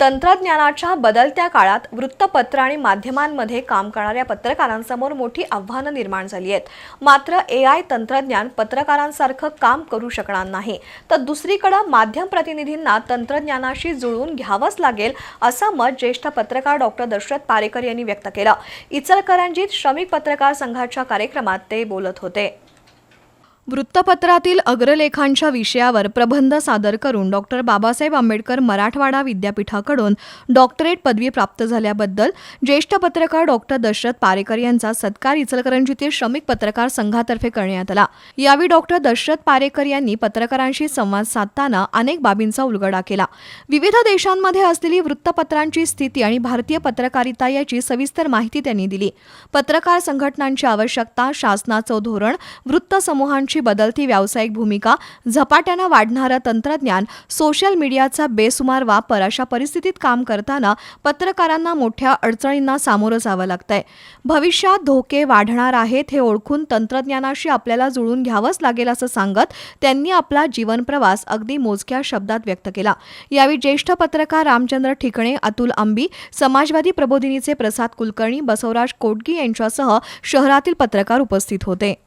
तंत्रज्ञानाच्या बदलत्या काळात वृत्तपत्र आणि माध्यमांमध्ये काम करणाऱ्या पत्रकारांसमोर मोठी आव्हानं निर्माण झाली आहेत. मात्र ए आय तंत्रज्ञान पत्रकारांसारखं काम करू शकणार नाही. तर दुसरीकडं माध्यम प्रतिनिधींना तंत्रज्ञानाशी जुळवून घ्यावंच लागेल असं मत ज्येष्ठ पत्रकार डॉक्टर दशरथ पारेकर यांनी व्यक्त केलं. इचलकरंजीत श्रमिक पत्रकार संघाच्या कार्यक्रमात ते बोलत होते. वृत्तपत्रातील अग्रलेखांच्या विषयावर प्रबंध सादर करून डॉक्टर बाबासाहेब आंबेडकर मराठवाडा विद्यापीठाकडून डॉक्टरेट पदवी प्राप्त झाल्याबद्दल ज्येष्ठ पत्रकार डॉक्टर दशरथ पारेकर यांचा सत्कार इचलकरंजीतील श्रमिक पत्रकार संघातर्फे करण्यात आला. यावेळी डॉक्टर दशरथ पारेकर यांनी पत्रकारांशी संवाद साधताना अनेक बाबींचा उलगडा केला. विविध देशांमध्ये असलेली वृत्तपत्रांची स्थिती आणि भारतीय पत्रकारिता याची सविस्तर माहिती त्यांनी दिली. पत्रकार संघटनांची आवश्यकता शासनाचं धोरण वृत्तसमूहांची बदलती व्यावसायिक भूमिका झपाट्यानं वाढणारं तंत्रज्ञान सोशल मीडियाचा बेसुमार वापर अशा परिस्थितीत काम करताना पत्रकारांना मोठ्या अडचणींना सामोरं जावं लागतंय. भविष्यात धोके वाढणार आहेत हे ओळखून तंत्रज्ञानाशी आपल्याला जुळून घ्यावंच लागेल असं सांगत त्यांनी आपला जीवनप्रवास अगदी मोजक्या शब्दात व्यक्त केला. यावेळी ज्येष्ठ पत्रकार रामचंद्र ठिकणे अतुल आंबी समाजवादी प्रबोधिनीचे प्रसाद कुलकर्णी बसवराज कोटगी यांच्यासह शहरातील पत्रकार उपस्थित होते.